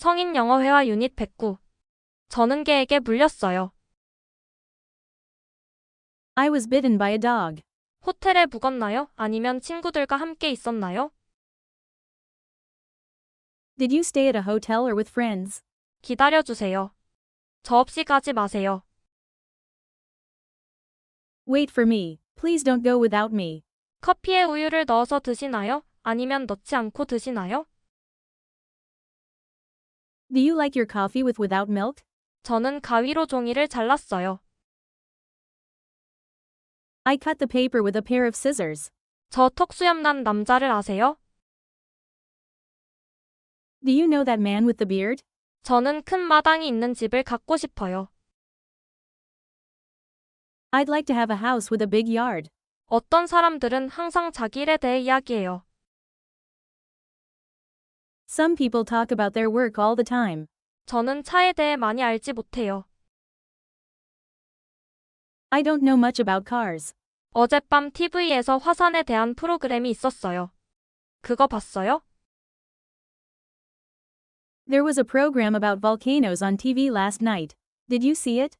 성인 영어 회화 유닛 109. 저는 개에게 물렸어요. I was bitten by a dog. 호텔에 묵었나요? 아니면 친구들과 함께 있었나요? Did you stay at a hotel or with friends? 기다려주세요. 저 없이 가지 마세요. Wait for me. Please don't go without me. 커피에 우유를 넣어서 드시나요? 아니면 넣지 않고 드시나요? Do you like your coffee with without milk? 저는 가위로 종이를 잘랐어요. I cut the paper with a pair of scissors. 저 턱수염 난 남자를 아세요? Do you know that man with the beard? 저는 큰 마당이 있는 집을 갖고 싶어요. I'd like to have a house with a big yard. 어떤 사람들은 항상 자기 일에 대해 이야기해요. Some people talk about their work all the time. 저는 차에 대해 많이 알지 못해요. I don't know much about cars. 어젯밤 TV에서 화산에 대한 프로그램이 있었어요. 그거 봤어요? There was a program about volcanoes on TV last night. Did you see it?